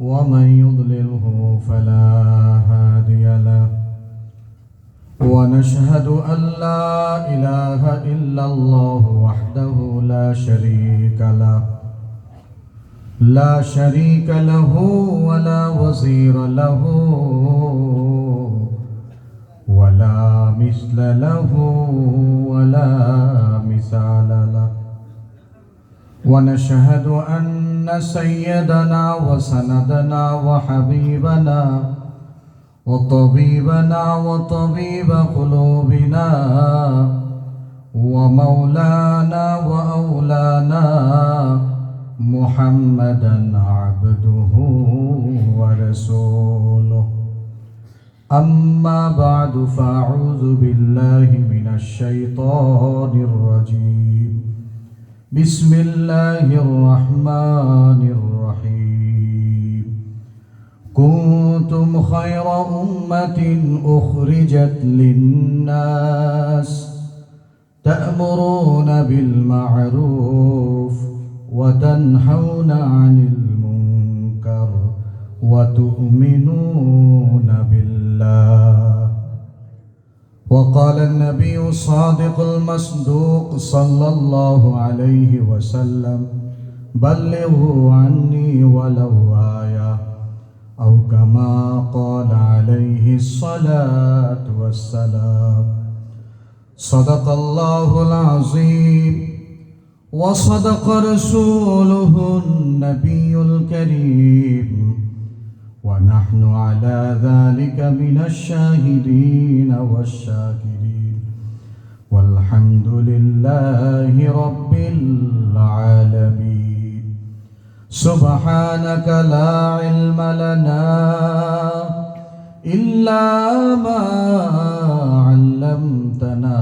ومن يضلله فلا هادي له. ونشهد أن لا إله إلا الله وحده لا شريك له. لا شريك له ولا وزير له. ولا مثل له ولا مثال له. ونشهد أن سيدنا وسندنا وحبيبنا وطبيبنا وطبيب قلوبنا ومولانا وأولانا محمدا عبده ورسوله. أما بعد فأعوذ بالله من الشيطان الرجيم. بسم الله الرحمن الرحيم كنتم خير أمة أخرجت للناس تأمرون بالمعروف وتنهون عن المنكر وتؤمنون بالله وقال النبي الصادق المصدوق صلى الله عليه وسلم بلغوا عني ولو آية أو كما قال عليه الصلاة والسلام. صدق الله العظيم. وصدق رسوله النبي الكريم. ونحن على ذلك من الشاهدين والشاكرين والحمد لله رب العالمين سبحانك لا علم لنا إلا ما علمتنا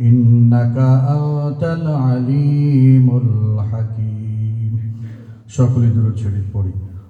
إنك أنت العليم الحكيم সকলে দূর শরীফ পড়ি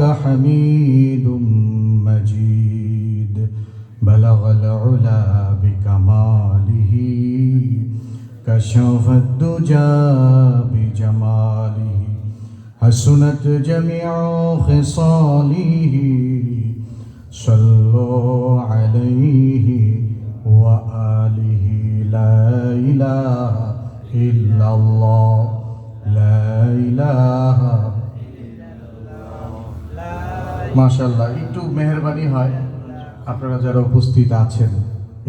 إنك حميد مجيد. بلغ العلا بكماله كشف الدجى بجماله حسنت جميع خصاله. صلوا عليه وآله لا إله إلا الله لا إله মাশাল্লাহ একটু মেহরবানি হয়। আপনারা যারা উপস্থিত আছেন,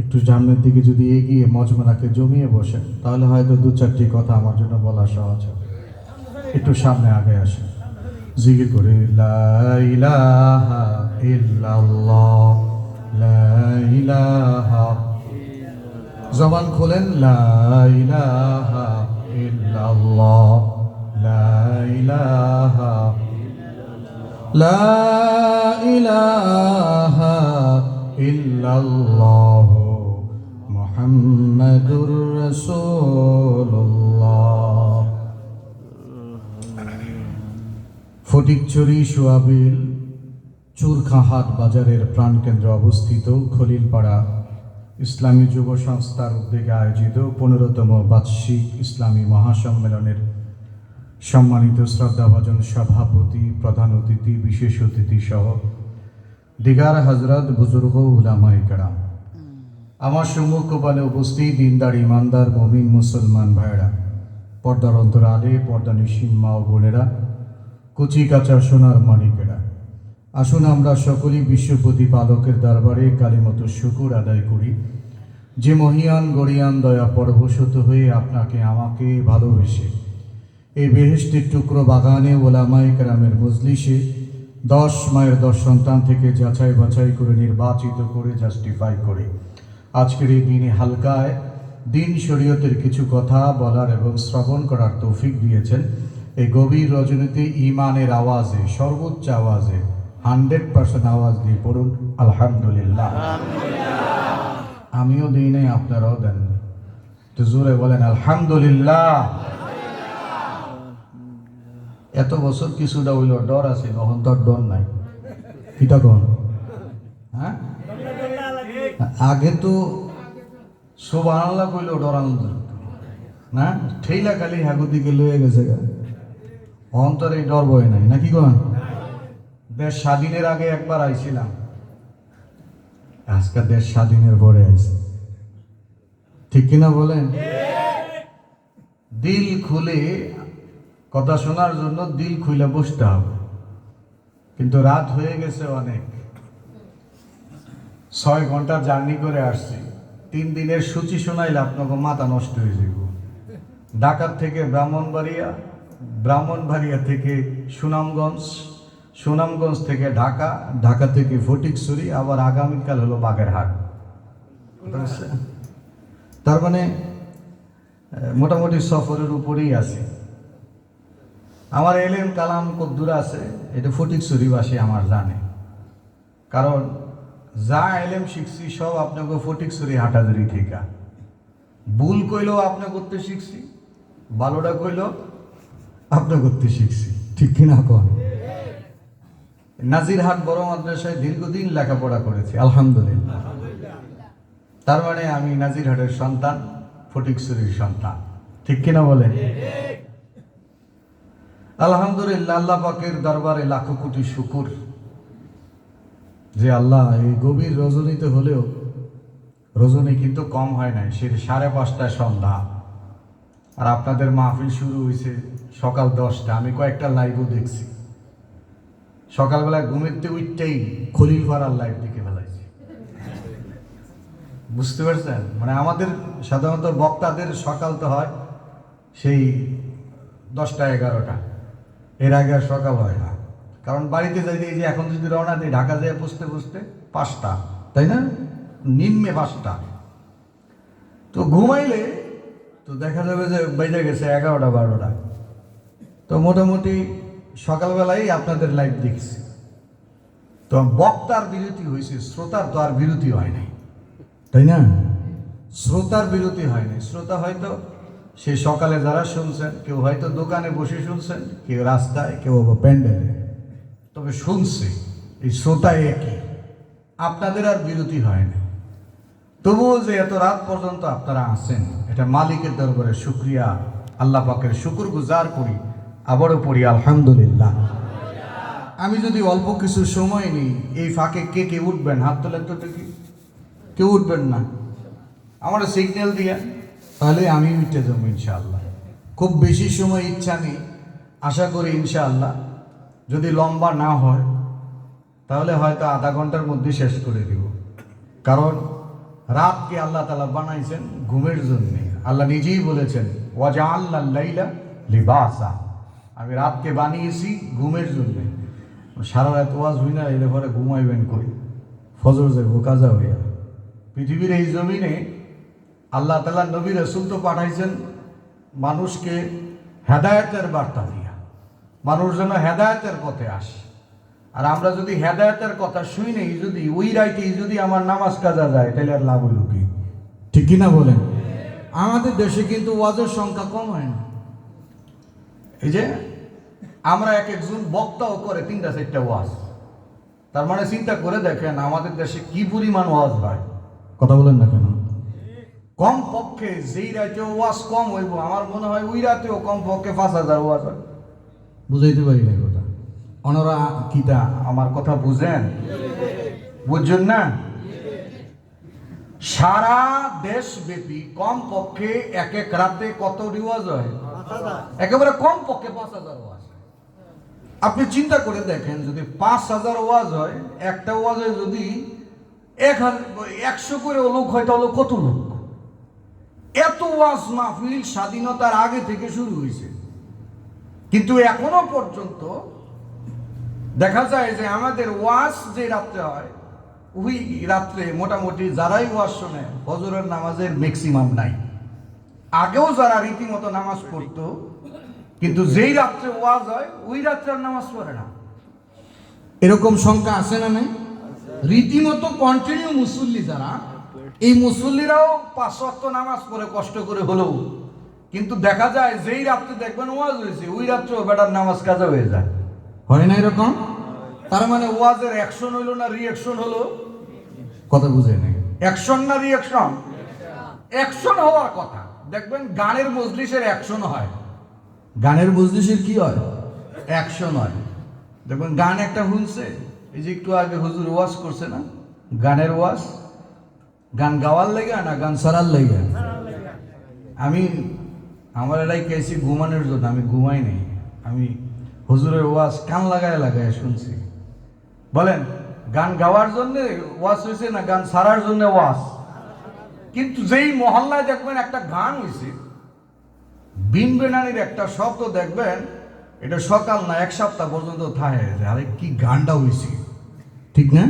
একটু সামনের দিকে যদি এগিয়ে মজমনাকে জমিয়ে বসেন, তাহলে হয়তো দু চারটি কথা আমার জন্য বলা সহজ হবে। একটু সামনে আগে আসেন। জিকির করে জবান খোলেন লা ইল্লাল্লাহ মুহাম্মাদুর রাসূলুল্লাহ। ফটিকছড়ি সোয়াবিল চুরখাহাট বাজারের প্রাণকেন্দ্রে অবস্থিত খলিলপাড়া। ইসলামী যুব সংস্থার উদ্যোগে আয়োজিত পনেরোতম বার্ষিক ইসলামী মহাসম্মেলনের সম্মানিত শ্রদ্ধাভাজন সভাপতি, প্রধান অতিথি, বিশেষ অতিথি সহ দিগার হজরত বুজুর্গ উলামাই কারাম। আমার সম্মুখ পানে উপস্থিত দিনদার ইমানদার মমিন মুসলমান ভাইরা পর্দার অন্তরালে পর্দা নিশীন মা ও বোনেরা কচি কাঁচা সোনার মানিকেরা। আসুন আমরা সকলেই বিশ্বপতি পালকের দরবারে কালীমতো শুকুর আদায় করি। যে মহিয়ান গরিয়ান দয়া পরবশত হয়ে আপনাকে আমাকে ভালোবেসে এই বেহেস্টের টুকরো বাগানে ওলামাই কেরামের মজলিসে দশ মায়ের দশ সন্তান থেকে যাচাই বাছাই করে নির্বাচিত করে জাস্টিফাই করে। আজকের এই দিনে হালকায় দিন শরীয়তের কিছু কথা বলার এবং শ্রবণ করার তৌফিক দিয়েছেন। এই গভীর রজনীতে ইমানের আওয়াজে, সর্বোচ্চ আওয়াজে, হান্ড্রেড পার্সেন্ট আওয়াজ দিয়ে পড়ুন, আলহামদুলিল্লাহ। আমিও দিই নাই আপনারাও দেননি। তো জোরে বলেন, আলহামদুলিল্লাহ। এত বছর কিছুটা হইল ডর আছে তখন তো ডর নাই। কিটা কন? হ্যাঁ? আগে তো সব আনলা কইলেও ডর আনন্দ না? ঠেইলা খালি হাগুর দিকে লয়ে গেছে গা। অন্তরে ডর বয় নাই নাকি কন? দেশ স্বাধীনের আগে একবার আইছিলাম। আজকে দেশ স্বাধীনের পরে আইছে। ঠিক কিনা বলেন? দিল খুলে কথা শোনার জন্য দিল খুলে বসতে হবে। কিন্তু রাত হয়ে গেছে অনেক। ছয় ঘণ্টা জার্নি করে আসছি। তিন দিনের সূচি শোনাইলে আপনাকে মাথা নষ্ট হয়ে যাব। ঢাকার থেকে ব্রাহ্মণবাড়িয়া ব্রাহ্মণবাড়িয়া থেকে সুনামগঞ্জ সুনামগঞ্জ থেকে ঢাকা ঢাকা থেকে ফটিকছড়ি আবার আগামীকাল হলো বাগেরহাট। বুঝতে তার মানে মোটামুটি সফরের উপরেই আছে। আমার এলেম কালাম কদ্দুর আছে, এটা ফটিকছড়িবাসী আমার জানে। কারণ যা এলেম শিখছি সব আপনাকে ফটিকছড়ি হাটাজারি ঠিকা ভুল কইলেও আপনি করতে শিখছি, ভালোটা কইলেও আপনি করতে শিখছি। ঠিক কিনা কন? নাজিরহাট বড় মাদ্রাসায় দীর্ঘদিন লেখাপড়া করেছি, আলহামদুলিল্লাহ। তার মানে আমি নাজিরহাটের সন্তান ফটিকছড়ির সন্তান। ঠিক কিনা বলেন? আলহামদুলিল্লাহ, আল্লাহ পাকের দরবারে লাখো কোটি শুকুর। যে আল্লাহ এই গভীর রজনীতে হলেও, রজনী কিন্তু কম হয় নাই সে সাড়ে পাঁচটায় সন্ধ্যা। আর আপনাদের মাহফিল শুরু হয়েছে সকাল দশটা, আমি কয়েকটা লাইভও দেখছি। সকালবেলায় ঘুমেতে উঠতেই খলিল ফারার লাইভ দেখে ফেলাইছি। বুঝতে পারছেন? মানে আমাদের সাধারণত বক্তাদের সকাল তো হয় সেই দশটা, এগারোটা। এর আগে আর সকাল হয় না। কারণ বাড়িতে যাই যে এখন যদি রওনা দিই, ঢাকা যায় পুষতে পুষতে পাঁচটা, তাই না? নিম্নে পাঁচটা। তো ঘুমাইলে তো দেখা যাবে যে বেজে গেছে এগারোটা, বারোটা। তো মোটামুটি সকালবেলায় আপনাদের লাইভ দেখছি। তো বক্তার বিরতি হয়েছে, শ্রোতার তো আর বিরতি হয় নাই, তাই না? শ্রোতার বিরতি হয় নাই। শ্রোতা হয়তো সে সকালে যারা শুনছেন, কেউ হয়তো দোকানে বসে শুনছেন, কেউ রাস্তায়, কেউ প্যান্ডেলে। তবে শুনছে, এই শ্রোতা একই। আপনাদের আর বিরতি হয় না। তবুও যে এত রাত পর্যন্ত আপনারা আছেন, এটা মালিকের দরবারে শুক্রিয়া। আল্লাহ পাকের শুকুর গুজার করি। আবারও পড়ি, আলহামদুলিল্লাহ। আমি যদি অল্প কিছু সময় নিই, এই ফাঁকে কে কে উঠবেন? হাত তোলেন তো দেখি। কেউ উঠবেন না। আমার সিগন্যাল দিয়ে। তাহলে আমি উঠে যাব ইনশাআল্লাহ। খুব বেশি সময় ইচ্ছা নেই, আশা করি ইনশাআল্লাহ। যদি লম্বা না হয়, তাহলে হয়তো আধা ঘণ্টার মধ্যে শেষ করে দিব। কারণ রাতকে আল্লাহ তালা বানাইছেন ঘুমের জন্য। আল্লাহ নিজেই বলেছেন ওয়াজা আল্লাহ লাইলা লিবাসা। আমি রাতকে বানিয়েছি ঘুমের জন্যে। সারা রাত ওয়াজ হই না, এলে পরে ঘুমাইবেন করি ফজর যাব কাজা হইয়া। পৃথিবীর এই জমিনে আল্লাহ তালা নবী রসুল তো পাঠাইছেন মানুষকে হেদায়তের বার্তা দিয়া। মানুষ যেন হেদায়তের পথে আসে। আর আমরা যদি হেদায়তের কথা শুই নেই, যদি ওই রাইতেই যদি আমার নামাজ কাজা যায়, তাহলে আর লাভ হলো কি? ঠিক কিনা বলেন? আমাদের দেশে কিন্তু ওয়াজের সংখ্যা কম হয় না। এই যে আমরা এক একজন বক্তাও করে তিনটা, চারটা ওয়াজ। তার মানে চিন্তা করে দেখেন আমাদের দেশে কি পরিমাণ ওয়াজ হয়। কথা বলেন না কেন? কম পক্ষে যেই রাতে ওয়াজ কম হইব, আমার মনে হয় ওই রাতেও কম পক্ষে পাঁচ হাজার ওয়াজ হয়। বুঝাইতে পারি না কথা? অনরা কিতা আমার কথা বুঝেন? বুঝছেন না? সারা দেশব্যাপী কম পক্ষে এক এক রাতে কত রিওয়াজ হয়? একেবারে কম পক্ষে পাঁচ হাজার ওয়াজ। আপনি চিন্তা করে দেখেন, যদি পাঁচ হাজার ওয়াজ হয়, একটা ওয়াজে যদি এক হাজার একশো করে লোক হয়, তাহলে কত লোক? এত ওয়াজ মাহফিল স্বাধীনতার আগে থেকে শুরু হয়েছে। কিন্তু এখনও পর্যন্ত দেখা যায় যে আমাদের ওয়াজ যে রাত্রে হয়, ওই রাত্রে মোটামুটি যারাই ওয়াজ শোনে, হজরের নামাজের ম্যাক্সিমাম নাই। আগেও যারা রীতিমতো নামাজ পড়তো, কিন্তু যেই রাত্রে ওয়াজ হয়, ওই রাত্রে আর নামাজ পড়ে না। এরকম সংখ্যা আছে না নাই? রীতিমতো কন্টিনিউ মুসল্লি যারা এই মুসল্লিরাও পাঁচ নামাজ পড়ে কষ্ট করে হলেও, কিন্তু দেখা যায় যেই রাত্রে দেখবেন ওয়াজ হয়েছে, ওই রাত্রেও বেটার নামাজ কাজা হয়ে যায়। হয় না এরকম? তার মানে ওয়াজের অ্যাকশন হইল না রিয়াকশন হলো? কথা বুঝে নাই। অ্যাকশন না রিয়াকশন অ্যাকশন হওয়ার কথা। দেখবেন গানের মজলিসের অ্যাকশন হয়। গানের মজলিসের কি হয়? অ্যাকশন হয়। দেখবেন গান একটা শুনছে এই যে একটু আগে হুজুর ওয়াজ করছে না? গানের ওয়াজ? গান গাওয়ার লেগে না গান সারার লেগে? আমি আমার এটাই কেছি ঘুমানোর জন্য আমি ঘুমাই নাই। আমি হুজুরের ওয়াজ কান লাগায় লাগায় শুনছি। বলেন গান গাওয়ার জন্য ওয়াজ হয়েছে না গান সারার জন্য ওয়াজ? কিন্তু যেই মহল্লায় দেখবেন একটা গান হয়েছে বিন বেনানির একটা শব্দ দেখবেন এটা সকাল না এক সপ্তাহ পর্যন্ত থাকে আরে কি গানটা হয়েছে ঠিক না?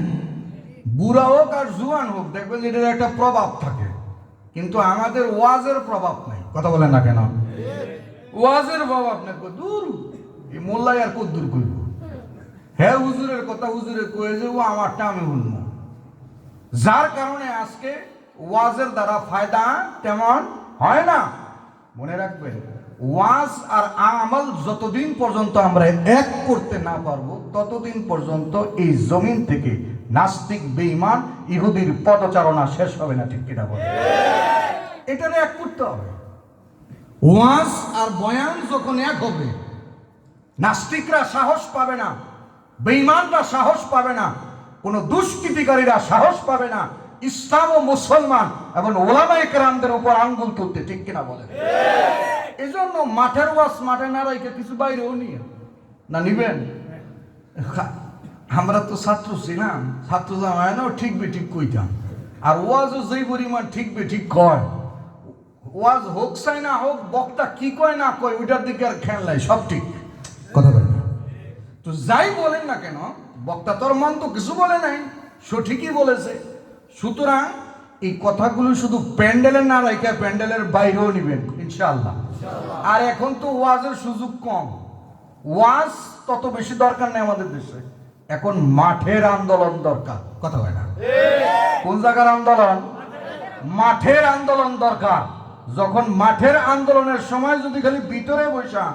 বুড়া হোক আর জুয়ান হোক, দেখবেন এটার একটা প্রভাব থাকে। কিন্তু আমাদের ওয়াজের প্রভাব নাই। কথা বলেন না কেন? ওয়াজের প্রভাব নাই। দূর? এই মোল্লাই আর কত দূর করব হ্যাঁ হুজুরের কথা হুজুরে কয়ে যে, ও, আমারটা আমি শুনব যার কারণে আজকে ওয়াজের দ্বারা ফায়দা তেমন হয় না। মনে রাখবেন, ওয়াজ আর আমল যতদিন পর্যন্ত আমরা এক করতে না পারব, ততদিন পর্যন্ত এই জমিন থেকে নাস্তিক, বেঈমান, ইহুদির পদচারণা শেষ হবে না, ঠিক কিনা বলে এটারে এক করতে হবে। ওয়াজ আর বয়ান যখন এক হবে, নাস্তিকরা সাহস পাবে না, বেঈমানরা সাহস পাবে না, কোন দুষ্কৃতিকারীরা সাহস পাবে না, ইসলাম ও মুসলমান এবং ওলামায়ে কেরামদের উপর আঙ্গুল তুলতে, ঠিক কিনা বলে এজন্য মাঠের ওয়াজ মাঠে না রাইকে কিছু বাইরেও নিয়ে, না নিবেন? আমরা তো ছাত্র ছিলাম ছাত্র জামায় না ঠিক বে ঠিক কইতাম। আর ওয়াজও যেই পরিমাণ ঠিক বে ঠিক কয়, ওয়াজ হোক চাই না হোক, বক্তা কি কয় না কয়, ওইটার দিকে আর খেয়াল নাই, সব ঠিক। কথা বলে না। তো যাই বলেন না কেন, বক্তা তোর মন তো কিছু বলে নাই, সঠিকই বলেছে। সুতরাং এই কথাগুলো শুধু প্যান্ডেলের না রাখা প্যান্ডেলের বাইরেও নিবেন, ইনশাআল্লাহ। আর এখন তো ওয়াজের সুযোগ কম। ওয়াজ তত বেশি দরকার নেই আমাদের দেশে। এখন মাঠের আন্দোলন দরকার। কথা হয় না? কোন জায়গার আন্দোলন? মাঠের আন্দোলন দরকার। যখন মাঠের আন্দোলনের সময় যদি খালি ভিতরে বৈশা,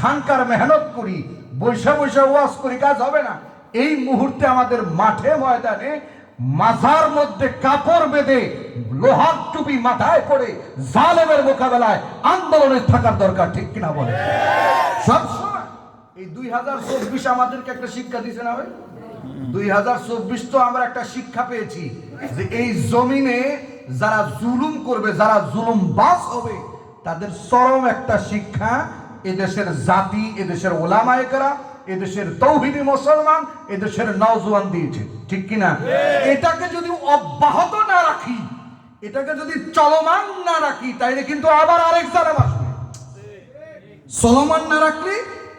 খানকার মেহনত করি, বৈশা বৈশা ওয়াজ করি, কাজ হবে না। এই মুহূর্তে আমাদের মাঠে ময়দানে মাথার মধ্যে কাপড় বেঁধে, লোহার টুপি মাথায় পড়ে, জালেমের মোকাবেলায় আন্দোলনে থাকার দরকার, ঠিক কিনা বলে? সব সময় এই দুই হাজার চব্বিশ আমাদেরকে একটা শিক্ষা দিছে না ভাই? দুই হাজার চব্বিশ তো আমরা একটা শিক্ষা পেয়েছি যে এই জমিনে যারা জুলুম করবে যারা জুলুম বাস হবে তাদের চরম একটা শিক্ষা এদেশের জাতি এদেশের ওলামায়করা এদেশের তৌহিদি মুসলমান এদেশের নওজোয়ান দিয়েছে। ঠিক কিনা? এটাকে যদি অব্যাহত না রাখি এটাকে যদি চলমান না রাখি তাইলে কিন্তু আবার আরেক জালেম আসবে। চলমান না রাখলে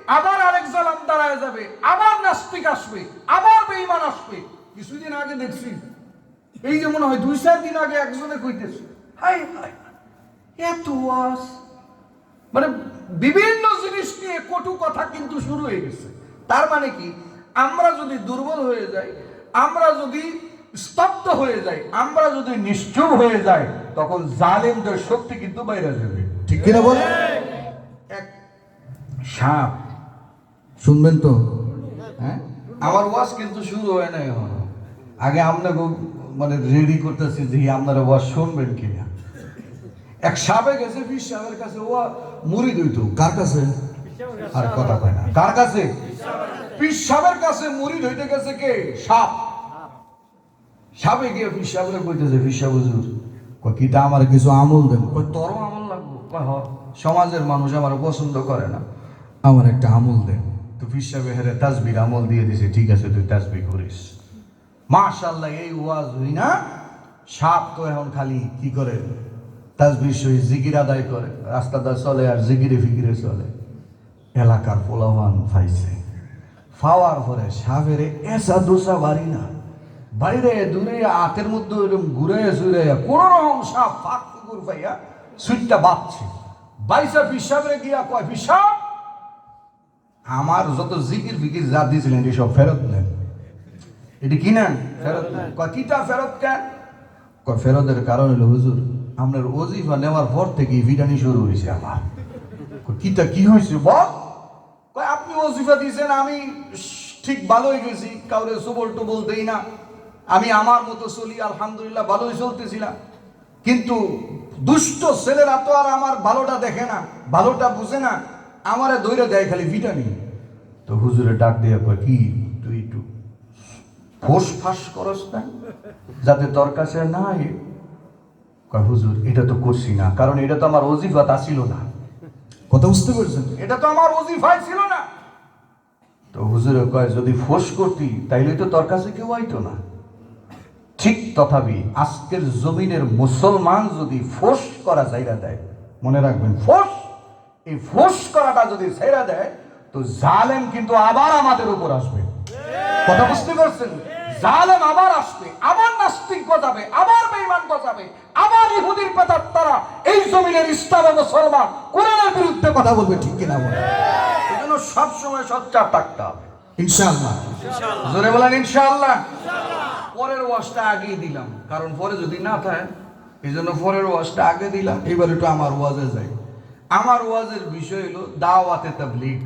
আবার আরেক জালাম দাঁড়ায় যাবে আবার নাস্তিক আসবে আবার বেঈমান আসবে। কিছুদিন আগে দেখছি এই যে মনে হয় দুই চার দিন আগে একজনে কইতেছে হাই হাই এত ওয়াজ মানে বিভিন্ন জিনিস নিয়ে কটু কথা কিন্তু শুরু হয়ে গেছে। তার মানে কি? আমরা যদি দুর্বল হয়ে যাই আমরা যদি স্তব্ধ হয়ে যাই আমরা যদি নিশ্চুপ হয়ে যাই তখন জালেমদের শক্তি কিন্তু বাইরে যাবে। ঠিক কিনা বলে এক সাপ শুনবেন তো? হ্যাঁ? আমার ওয়াজ কিন্তু শুরু হয় নাই এখনও। আগে আপনাকে মানে রেডি করতেছি যে আপনারা ওয়াজ শুনবেন কিনা। এক সাপে গেছে ফিস সাপের কাছে ও মুড়ি দইত কার কাছে? আর কথা কয় না। কার কাছে? পিস সাপের কাছে মুড়ি ধইতে গেছে কে? সাপ। সাপে গিয়ে ফিস সাপের কইতেছে সাপ হুজুর কয় কিটা আমার কিছু আমল দেন? কই তোরও আমল লাগবো। সমাজের মানুষ আমার পছন্দ করে না। আমার একটা আমল দেন। তো ফির হেরে তাসবির আমল দিয়ে দিছে, ঠিক আছে, তুই তাসবি করিস। মাশাল্লাহ এই ওয়াজ হই না? সাপ তো এখন খালি কি করে? তাসবির সহিত জিকির আদায় করে। রাস্তাটা চলে আর জিকিরে ফিকিরে চলে। এলাকার পোলাভান পাইছে ফাওয়ার পরে সাপেরে এসা দোষা বাড়ি না। বাইরে দূরে হাতের মধ্যে ওইরকম ঘুরে সুরে কোন রকম সাপ ফাঁক ফুকুর পাইয়া সুইটটা বাঁচছে বাইসা পিসাবরে গিয়া কয় পিসাব আমার যত জিকির ফিকির যা দিয়েছিলেন, এটি সব ফেরত নেন। এটি কি নেন? ফেরত নেন। কিটা ফেরত কেন? ফেরতের কারণ হলো, হুজুর, আপনার ওজিফা নেওয়ার পর থেকে ভিটানি শুরু হয়েছে আমার। কিটা কি হয়েছে? বল। আপনি ওজিফা দিয়েছেন, আমি ঠিক ভালোই গেছি, কাউরে সুবল টুবল দেই না। আমি আমার মতো চলি, আলহামদুলিল্লাহ, ভালোই চলতেছিলাম কিন্তু দুষ্ট ছেলেরা তো আর আমার ভালোটা দেখে না, ভালোটা বুঝে না। আমারে দৈরে দেয় খালি ভিটামিন। তো হুজুরে ডাক দিয়ে কয় কি তুই একটু ফোস ফাঁস করস না? যাতে তোর কাছে না কয় হুজুর এটা তো করছি না কারণ এটা তো আমার অজিফাত আসিল না। কথা বুঝতে পেরেছেন? এটা তো আমার অজিফাই ছিল না। তো হুজুরে কয় যদি ফোস করতি তাইলে তো তোর কাছে কেউ আইতো না। ঠিক তথাপি আজকের জমিনের মুসলমান যদি ফোস করা জায়গা দেয় মনে রাখবেন ফোর্স এই ফোর্স করাটা যদি ছেড়ে দেয় তো জালেম কিন্তু আবার আমাদের উপর আসবে। কথা বুঝতে পারছেন? জালেম আবার আসবে আবার নাস্তিক গজাবে আবার বেঈমান গজাবে আবার ইহুদির পেতার তারা এই জমিনের ইসলাম ও মুসলমান কোরআনের বিরুদ্ধে কথা বলবে ঠিক কিনা বলে এই জন্য সবসময় সচ্চার থাকতে হবে। ইনশাআল্লাহ। জোরে বলেন ইনশাআল্লাহ। পরের ওয়াজটা আগেই দিলাম কারণ পরে যদি না থাকে এই জন্য পরের ওয়াজটা আগে দিলাম এবার একটু আমার ওয়াজে যাই। আমার ওয়াজের বিষয় হলো দাওয়াতে তাবলিগ।